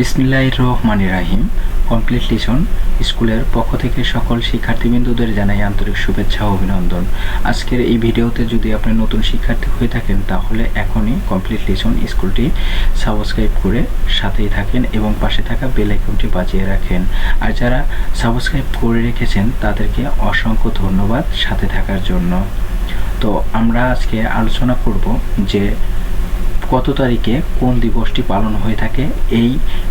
বিসমিল্লাহ রহমান রাহিম। Complete listen স্কুলের পক্ষ থেকে সকল শিক্ষার্থীবৃন্দদের জানাই আন্তরিক শুভেচ্ছা ও অভিনন্দন। আজকের এই ভিডিওতে যদি আপনি নতুন শিক্ষার্থী হয়ে থাকেন, তাহলে এখনই কমপ্লিট লিসন স্কুলটি সাবস্ক্রাইব করে সাথেই থাকেন এবং পাশে থাকা বেল আইকনটি বাজিয়ে রাখেন। আর যারা সাবস্ক্রাইব করে রেখেছেন, তাদেরকে অসংখ্য ধন্যবাদ সাথে থাকার জন্য। তো আমরা আজকে আলোচনা করব যে কত তারিখে কোন দিবসটি পালন হয়ে থাকে এই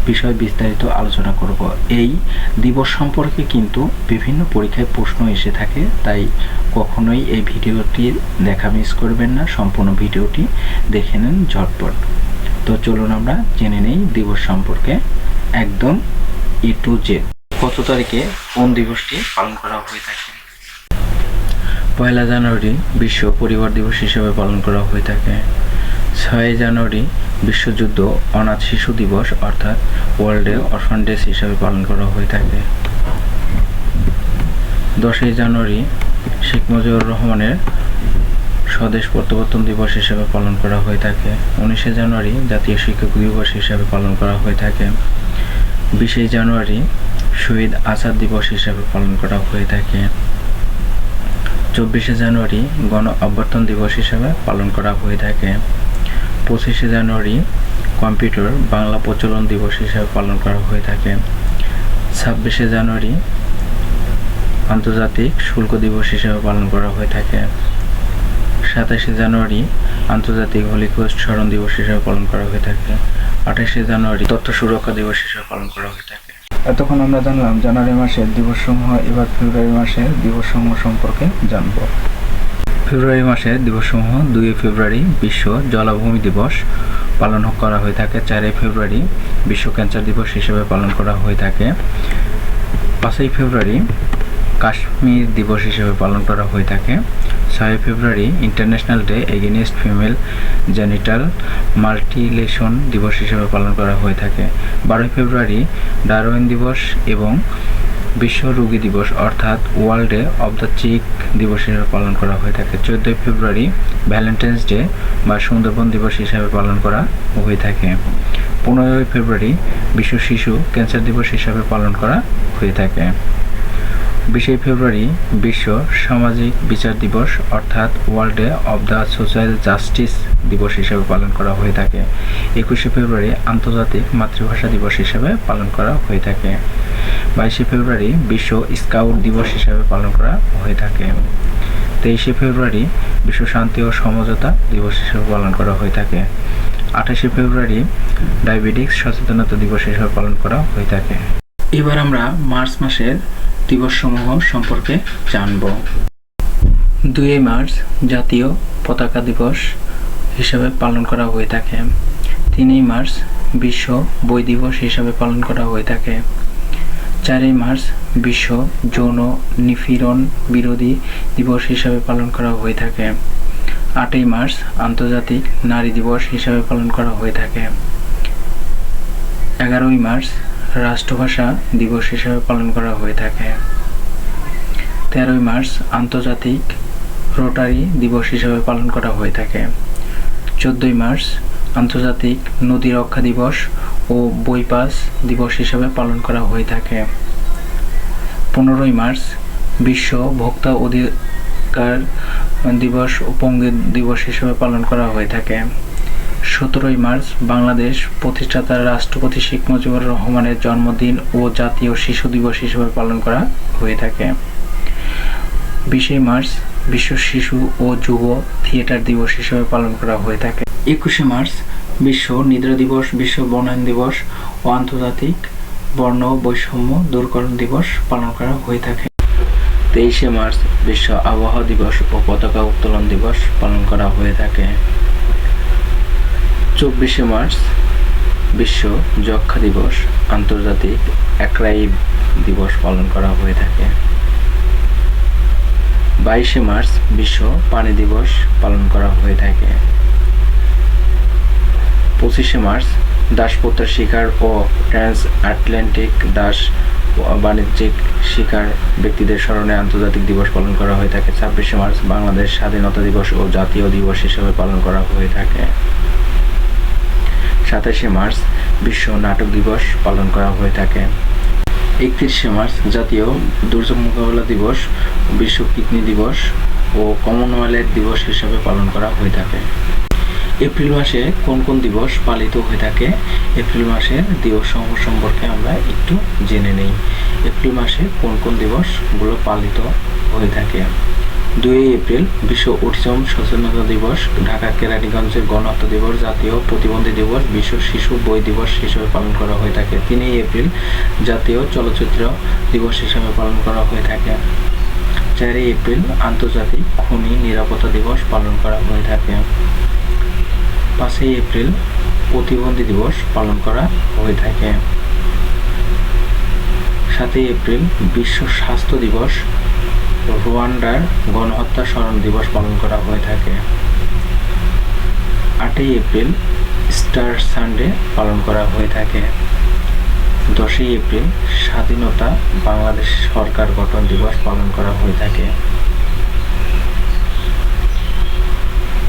বিষয়ে বিস্তারিত আলোচনা করব। এই দিবস সম্পর্কে কিন্তু বিভিন্ন পরীক্ষায় প্রশ্ন এসে থাকে, তাই কখনোই এই ভিডিওটি দেখা মিস করবেন না, সম্পূর্ণ ভিডিওটি দেখে নেন ঝটপট। তো চলুন আমরা জেনে নেই দিবস সম্পর্কে একদম ই টু জেড কত তারিখে কোন দিবসটি পালন করা হয়ে থাকে? পয়লা জানুয়ারি বিশ্ব পরিবার দিবস হিসেবে পালন করা হয়ে থাকে। ছয় জানুয়ারি বিশ্বযুদ্ধ অনাথ শিশু দিবস, অর্থাৎ ওয়ার্ল্ডে অরফান ডেস হিসাবে পালন করা হয়ে থাকে। দশই জানুয়ারি শেখ মুজিবুর রহমানের স্বদেশ প্রত্যাবর্তন দিবস হিসেবে পালন করা হয়ে থাকে। উনিশে জানুয়ারি জাতীয় শিক্ষক দিবস হিসেবে পালন করা হয়ে থাকে। বিশে জানুয়ারি শহীদ আজাদ দিবস হিসেবে পালন করা হয়ে থাকে। চব্বিশে জানুয়ারি গণ অভ্যর্থন দিবস হিসেবে পালন করা হয়ে থাকে। পঁচিশে জানুয়ারি কম্পিউটার বাংলা প্রচলন দিবস হিসেবে পালন করা হয়ে থাকে। ছাব্বিশে জানুয়ারি আন্তর্জাতিক শুল্ক দিবস হিসেবে পালন করা হয়ে থাকে। সাতাশে জানুয়ারি আন্তর্জাতিক হলিকোস্ট স্মরণ দিবস হিসেবে পালন করা হয়ে থাকে। আঠাশে জানুয়ারি তথ্য সুরক্ষা দিবস হিসেবে পালন করা হয়ে থাকে। এতক্ষণ আমরা জানলাম জানুয়ারি মাসের দিবসসমূহ, এবার ফেব্রুয়ারি মাসের দিবসসমূহ সম্পর্কে জানব। ফেব্রুয়ারি মাসের দিবসসমূহ দুই ফেব্রুয়ারি বিশ্ব জলাভূমি দিবস পালন করা হয়ে থাকে। চারই ফেব্রুয়ারি বিশ্ব ক্যান্সার দিবস হিসেবে পালন করা হয়ে থাকে। পাঁচই ফেব্রুয়ারি কাশ্মীর দিবস হিসেবে পালন করা হয়ে থাকে। ছয় ফেব্রুয়ারি international day against female genital mutilation দিবস হিসেবে পালন করা হয়ে থাকে। বারোই ফেব্রুয়ারি ডারউইন দিবস এবং বিশ্ব রোগী দিবস অর্থাৎ world day of the sick দিবস হিসেবে পালন করা হয়ে থাকে। চোদ্দোই ফেব্রুয়ারি ভ্যালেন্টাইন্স ডে বা সুন্দরবন দিবস হিসাবে পালন করা হয়ে থাকে। পনেরোই ফেব্রুয়ারি বিশ্ব শিশু ক্যান্সার দিবস হিসাবে পালন করা হয়ে থাকে। বিশে ফেব্রুয়ারি বিশ্ব সামাজিক বিচার দিবস অর্থাৎ world day of the social justice দিবস হিসেবে পালন করা হয়ে থাকে। একুশে ফেব্রুয়ারি আন্তর্জাতিক মাতৃভাষা দিবস হিসেবে পালন করা হয়ে থাকে। বাইশে ফেব্রুয়ারি বিশ্ব স্কাউট দিবস হিসেবে পালন করা হয়ে থাকে। তেইশে ফেব্রুয়ারি বিশ্ব শান্তি ও সমঝোতা দিবস হিসেবে পালন করা হয়ে থাকে। আঠাশে ফেব্রুয়ারি ডায়াবেটিক্স সচেতনতা দিবস হিসেবে পালন করা হয়ে থাকে। এবার আমরা মার্চ মাসের দিবসসমূহ সম্পর্কে জানব। দুই মার্চ জাতীয় পতাকা দিবস হিসাবে পালন করা হয়ে থাকে। তিনই মার্চ বিশ্ব বই দিবস হিসাবে পালন করা হয়ে থাকে। চারই মার্চ বিশ্ব যৌন নিপীড়ন বিরোধী দিবস হিসাবে পালন করা হয়ে থাকে। আটই মার্চ আন্তর্জাতিক নারী দিবস হিসাবে পালন করা হয়ে থাকে। এগারোই মার্চ রাষ্ট্রভাষা দিবস হিসাবে পালন করা হয়ে থাকে। তেরোই মার্চ আন্তর্জাতিক রোটারি দিবস হিসাবে পালন করা হয়ে থাকে। চোদ্দোই মার্চ আন্তর্জাতিক নদী রক্ষা দিবস ও বইপাস দিবস হিসাবে পালন করা হয়ে থাকে। পনেরোই মার্চ, বিশ্ব ভোক্তা অধিকার দিবস ও পঙ্গু দিবস হিসাবে পালন করা হয়ে থাকে। সতেরোই মার্চ, বাংলাদেশ প্রতিষ্ঠাতা রাষ্ট্রপতি শেখ মুজিবুর রহমানের জন্মদিন ও জাতীয় শিশু দিবস হিসেবে পালন করা হয়ে থাকে। বিশে মার্চ, বিশ্ব শিশু ও যুব থিয়েটার দিবস হিসেবে পালন করা হয়ে থাকে। একুশে মার্চ বিশ্ব নিদ্রা দিবস, বিশ্ব বনায়ন দিবস ও আন্তর্জাতিক বর্ণ বৈষম্য দূরকরণ দিবস পালন করা হয়ে থাকে। তেইশে মার্চ বিশ্ব আবহাওয়া দিবস ও পতাকা উত্তোলন দিবস পালন করা হয়ে থাকে। চব্বিশে মার্চ বিশ্ব যক্ষা দিবস, আন্তর্জাতিক অ্যাক্রাইব দিবস পালন করা হয়ে থাকে। বাইশে মার্চ বিশ্ব পানি দিবস পালন করা হয়ে থাকে। পঁচিশে মার্চ দাসপত্রের শিকার ও ট্রান্স আটলান্টিক দাস বাণিজ্যিক শিকার ব্যক্তিদের স্মরণে আন্তর্জাতিক দিবস পালন করা হয়ে থাকে। ছাব্বিশে মার্চ, বাংলাদেশ স্বাধীনতা দিবস ও জাতীয় দিবস হিসেবে পালন করা হয়ে থাকে। সাতাশে মার্চ, বিশ্ব নাটক দিবস পালন করা হয়ে থাকে। একত্রিশে মার্চ, জাতীয় দুর্যোগ মোকাবেলা দিবস, বিশ্ব কিডনি দিবস ও কমনওয়েলথ দিবস হিসাবে পালন করা হয়ে থাকে। এপ্রিল মাসে কোন কোন দিবস পালিত হয়ে থাকে? এপ্রিল মাসের দিবস সম্পর্কে আমরা একটু জেনে নেই। এপ্রিল মাসে কোন কোন দিবসগুলো পালিত হয়ে থাকে? দুই এপ্রিল, বিশ্ব অটিজম সচেতনতা দিবস, ঢাকা কেরানীগঞ্জের গণহত্যা দিবস, জাতীয় প্রতিবন্ধী দিবস, বিশ্ব শিশু বই দিবস হিসেবে পালন করা হয়ে থাকে। তিনই এপ্রিল, জাতীয় চলচ্চিত্র দিবস হিসেবে পালন করা হয়ে থাকে। চারই এপ্রিল, আন্তর্জাতিক খনি নিরাপত্তা দিবস পালন করা হয়ে থাকে। পাঁচই এপ্রিল প্রতিবন্ধী দিবস পালন করা হয়ে থাকে। সাতই এপ্রিল বিশ্ব স্বাস্থ্য দিবস, রুয়ান্ডার গণহত্যা স্মরণ দিবস পালন করা হয়ে থাকে। আটই এপ্রিল স্টার সানডে পালন করা হয়ে থাকে। দশই এপ্রিল স্বাধীনতা বাংলাদেশ সরকার গঠন দিবস পালন করা হয়ে থাকে।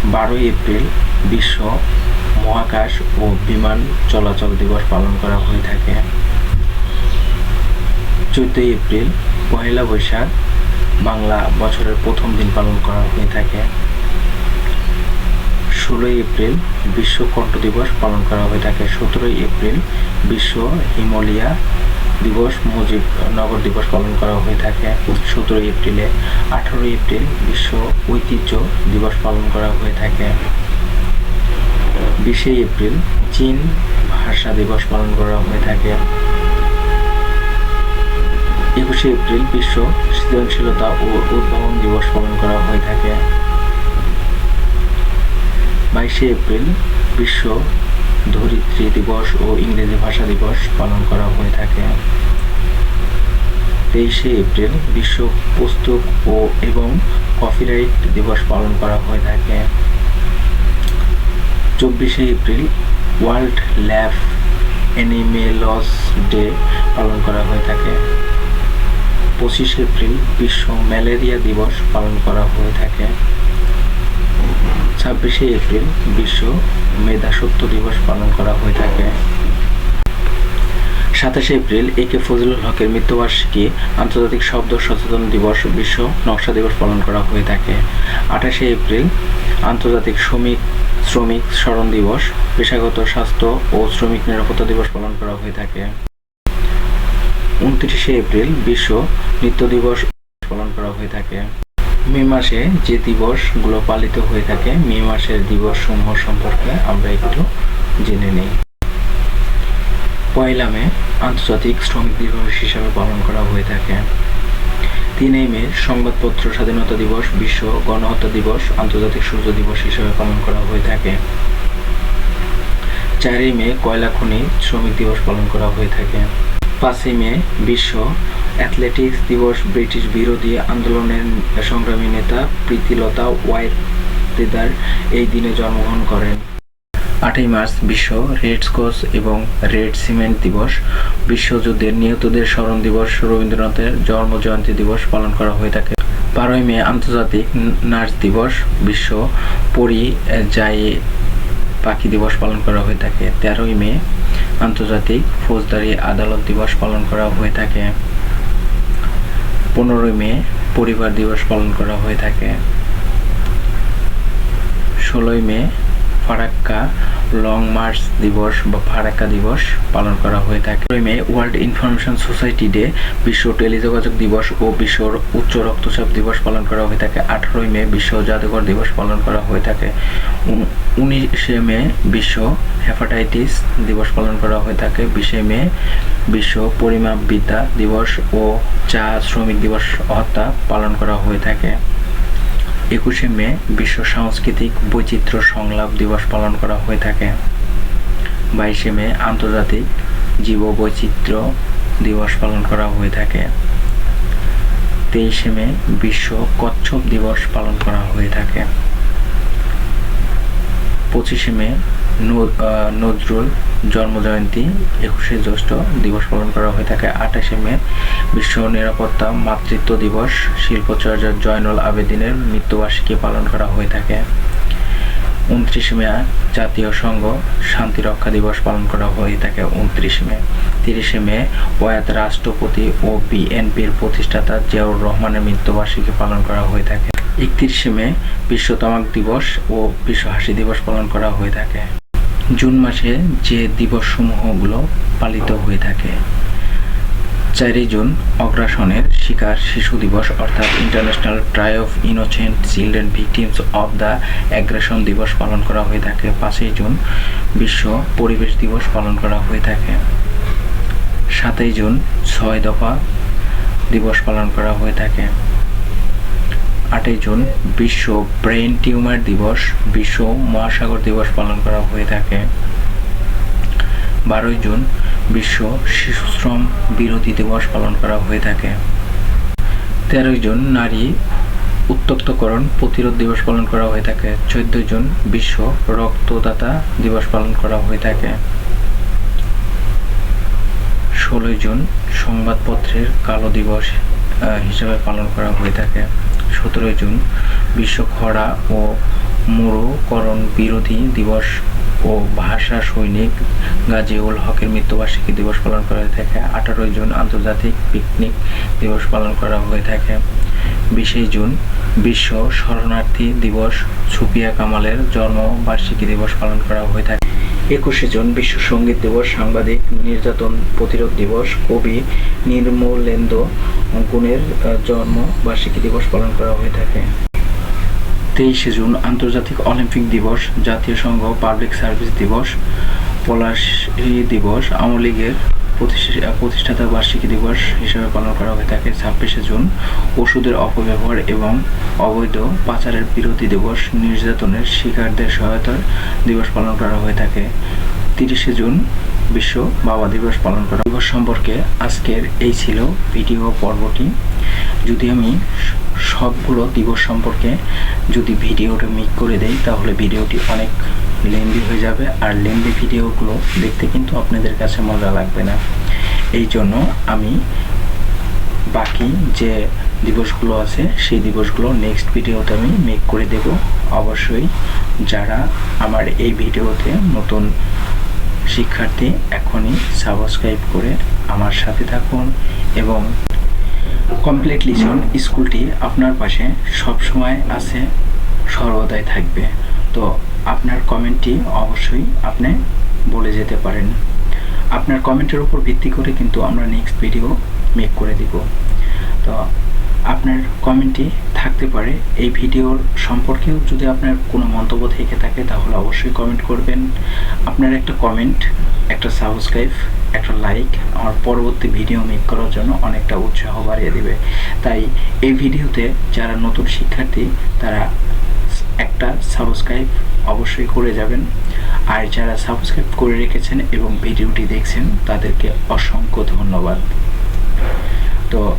বারোই এপ্রিল বিশ্ব, মহাকাশ ও বিমান চলাচল দিবস পালন করা হয়ে থাকে। চোদ্দই এপ্রিল, পহেলা বৈশাখ, বাংলা বছরের প্রথম দিন পালন করা হয়ে থাকে। ষোলোই এপ্রিল, বিশ্ব কণ্ঠ দিবস পালন করা হয়ে থাকে। সতেরোই এপ্রিল, বিশ্ব হিমালয়া দিবস মুজিবনগর দিবস পালন করা হয়ে থাকে। সতেরোই এপ্রিলে, আঠারোই এপ্রিল, বিশ্ব ঐতিহ্য দিবস পালন করা হয়ে থাকে। বিশে এপ্রিল চীন ভাষা দিবস পালন করা হয়ে থাকে। একুশে এপ্রিল বিশ্ব সৃজনশীলতা ও উদ্ভাবন দিবস পালন করা হয়ে থাকে। বাইশে এপ্রিল বিশ্ব ধরিত্রী দিবস ও ইংরেজি ভাষা দিবস পালন করা হয়ে থাকে। তেইশে এপ্রিল বিশ্ব পুস্তক ও এবং কপিরাইট দিবস পালন করা হয়ে থাকে। চব্বিশে April world lab animals day পালন করা হয়ে থাকে। পঁচিশে এপ্রিল বিশ্ব ম্যালেরিয়া দিবস পালন করা হয়ে থাকে। ছাব্বিশে এপ্রিল বিশ্ব মেধাসত্ব দিবস পালন করা হয়ে থাকে। সাতাশে এপ্রিল এ কে ফজলুল হকের মৃত্যুবার্ষিকী আন্তর্জাতিক শব্দ সচেতন দিবস বিশ্ব নকশা দিবস পালন করা হয়ে থাকে। আঠাশে এপ্রিল আন্তর্জাতিক শ্রমিক শ্রমিক স্মরণ দিবস, পেশাগত স্বাস্থ্য ও শ্রমিক নিরাপত্তা দিবস পালন করা হয়ে থাকে। উনত্রিশে এপ্রিল বিশ্ব নৃত্য দিবস পালন করা হয়ে থাকে। মে মাসে যে দিবসগুলো পালিত হয়ে থাকে, মে মাসের দিবস সমূহ সম্পর্কে আমরা একটু জেনে নিই। পয়লা মে আন্তর্জাতিক শ্রমিক দিবস হিসাবে পালন করা হয়ে থাকে। তিনই মে, সংবাদপত্র স্বাধীনতা দিবস, বিশ্ব গণহত্যা দিবস, আন্তর্জাতিক সূর্য দিবস হিসাবে পালন করা হয়ে থাকে। চারই মে, কয়লা খনি শ্রমিক দিবস পালন করা হয়ে থাকে। পাঁচই মে, বিশ্ব অ্যাথলেটিক্স দিবস, ব্রিটিশ বিরোধী আন্দোলনের সংগ্রামী নেতা প্রীতিলতা ওয়াইট দেদার এই দিনে জন্মগ্রহণ করেন। আটই মার্চ বিশ্ব রেড ক্রস এবং রেড সিমেন্ট দিবস। বিশ্বযুদ্ধের নিহতদের স্মরণ দিবস, রবীন্দ্রনাথের জন্ম জয়ন্তী দিবস পালন করা হয়ে থাকে। বারোই মে আন্তর্জাতিক নার্স দিবস, বিশ্ব পরিযায়ী পাখি দিবস পালন করা হয়ে থাকে। তেরোই মে আন্তর্জাতিক ফৌজদারি আদালত দিবস পালন করা হয়ে থাকে। পনেরোই মে পরিবার দিবস পালন করা হয়ে থাকে। ষোলোই মে ফারাক্কা লং মার্চ দিবস বা ফারাক্কা দিবস পালন করা হয়ে থাকে। মে ওয়ার্ল্ড ইনফরমেশন সোসাইটি ডে বিশ্ব টেলিযোগাযোগ দিবস ও বিশ্ব উচ্চ রক্তচাপ দিবস পালন করা হয়ে থাকে। আঠারোই মে বিশ্ব জাদুঘর দিবস পালন করা হয়ে থাকে। উনিশে মে বিশ্ব হেপাটাইটিস দিবস পালন করা হয়ে থাকে। বিশে মে বিশ্ব পরিমাপবিদ্যা দিবস ও চা শ্রমিক দিবস হত্যা পালন করা হয়ে থাকে। একুশে মে বিশ্ব সাংস্কৃতিক বৈচিত্র্য সংলাপ দিবস পালন করা হয়ে থাকে। বাইশে মে আন্তর্জাতিক জীব বৈচিত্র্য দিবস পালন করা হয়ে থাকে। তেইশে মে বিশ্ব কচ্ছপ দিবস পালন করা হয়ে থাকে। পঁচিশে মে নজরুল জন্মজয়ন্তী, একুশে জ্যৈষ্ঠ দিবস পালন করা হয়ে থাকে আঠাশে মে, বিশ্ব নিরাপত্তা মাতৃত্ব দিবস, শিল্পাচার্য জয়নুল আবেদিনের মৃত্যুবার্ষিকী পালন করা হয়ে থাকে। উনত্রিশে মে, জাতীয় সংঘ শান্তিরক্ষা দিবস পালন করা হয়ে থাকে উনত্রিশে মে। তিরিশে মে প্রয়াত রাষ্ট্রপতি ও বিএনপির প্রতিষ্ঠাতা জিয়াউর রহমানের মৃত্যুবার্ষিকী পালন করা হয়ে থাকে। একত্রিশে মে বিশ্ব তামাক দিবস ও বিশ্ব হাসি দিবস পালন করা হয়ে থাকে। জুন মাসে যে দিবসসমূহগুলো পালিত হয়ে থাকে। চারই জুন অগ্রাসনের শিকার শিশু দিবস অর্থাৎ international try of innocent children victims of the aggression দিবস পালন করা হয়ে থাকে। পাঁচই জুন বিশ্ব পরিবেশ দিবস পালন করা হয়ে থাকে। সাতই জুন ছয় দফা দিবস পালন করা হয়ে থাকে। আটই জুন বিশ্ব ব্রেন টিউমার দিবস, বিশ্ব মহাসাগর দিবস পালন করা হয়ে থাকে। বারোই জুন বিশ্ব শিশু শ্রম বিরোধী দিবস পালন করা হয়ে থাকে। তেরোই জুন নারী উত্তক্তকরণ প্রতিরোধ দিবস পালন করা হয়ে থাকে। চোদ্দই জুন বিশ্ব রক্তদাতা দিবস পালন করা হয়ে থাকে। ষোলোই জুন সংবাদপত্রের কালো দিবস হিসেবে পালন করা হয়ে থাকে। সতেরোই জুন বিশ্ব খরা ও মরুকরণ বিরোধী দিবস ও ভাষা সৈনিক গাজীউল হকের মৃত্যুবার্ষিকী দিবস পালন করা হয়ে থাকে। আঠারোই জুন আন্তর্জাতিক পিকনিক দিবস পালন করা হয়ে থাকে। বিশে জুন বিশ্ব শরণার্থী দিবস সুপিয়া কামালের জন্মবার্ষিকী দিবস পালন করা হয়ে থাকে। একুশে জুন বিশ্ব সংগীত দিবস সাংবাদিক নির্যাতন প্রতিরোধ দিবস কবি নির্মলেন্দ্র গুণের আহ, জন্ম বার্ষিকী দিবস পালন করা হয়ে থাকে। তেইশে জুন আন্তর্জাতিক অলিম্পিক দিবস জাতীয় সংঘ পাবলিক সার্ভিস দিবস পলাশী দিবস আওয়ামী লীগের প্রতিষ্ঠাতা বার্ষিকী দিবস হিসেবে পালন করা হয়ে থাকে ছাব্বিশে জুন। ওষুধের অপব্যবহার এবং অবৈধ পাচারের বিরোধী দিবস নির্যাতনের শিকারদের সহায়তার দিবস পালন করা হয়ে থাকে। তিরিশে জুন বিশ্ব বাবা দিবস পালন করা দিবস সম্পর্কে আজকের এই ছিল ভিডিও পর্বটি। যদি আমি সবগুলো দিবস সম্পর্কে যদি ভিডিওটা মিক করে দেই, তাহলে ভিডিওটি অনেক লেন্দি হয়ে যাবে আর লেন্দি ভিডিওগুলো দেখতে কিন্তু আপনাদের কাছে মজা লাগবে না। এই জন্য আমি বাকি যে দিবসগুলো আছে, সেই দিবসগুলো নেক্সট ভিডিওতে আমি মেক করে দেব। অবশ্যই যারা আমার এই ভিডিওতে নতুন শিক্ষার্থী, এখনই সাবস্ক্রাইব করে আমার সাথে থাকুন এবং কমপ্লিট লিসন স্কুলটি আপনার পাশে সব সময় আছে, সর্বদাই থাকবে। তো আপনার কমেন্টটি অবশ্যই আপনি বলে যেতে পারেন। আপনার কমেন্টের উপর ভিত্তি করে কিন্তু আমরা নেক্সট ভিডিও মেক করে দিব। তো আপনার কমেন্টটি থাকতে পারে। এই ভিডিওর সম্পর্কেও যদি আপনার কোনো মন্তব্য থেকে থাকে, তাহলে অবশ্যই কমেন্ট করবেন। আপনার একটা কমেন্ট একটা সাবস্ক্রাইব একটা লাইক আমার পরবর্তী ভিডিও মেক করার জন্য অনেকটা উৎসাহ বাড়িয়ে দেবে। তাই এই ভিডিওতে যারা নতুন শিক্ষার্থী, তারা একটা সাবস্ক্রাইব অবশ্যই করে যাবেন। আর যারা সাবস্ক্রাইব করে রেখেছেন এবং ভিডিওটি দেখছেন, তাদেরকে অসংখ্য ধন্যবাদ। তো,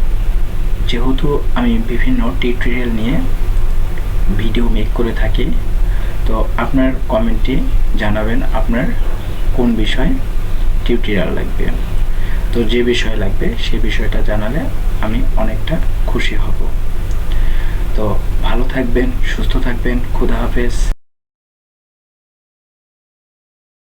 যেহেতু আমি বিভিন্ন টিউটোরিয়াল নিয়ে ভিডিও মেক করে থাকি, তো আপনার কমেন্টে জানাবেন আপনার কোন বিষয় টিউটোরিয়াল লাগবে। তো যে বিষয় লাগবে সেই বিষয়টা জানালে আমি অনেকটা খুশি হব। তো ভালো থাকবেন, সুস্থ থাকবেন, খুদা হাফেজ।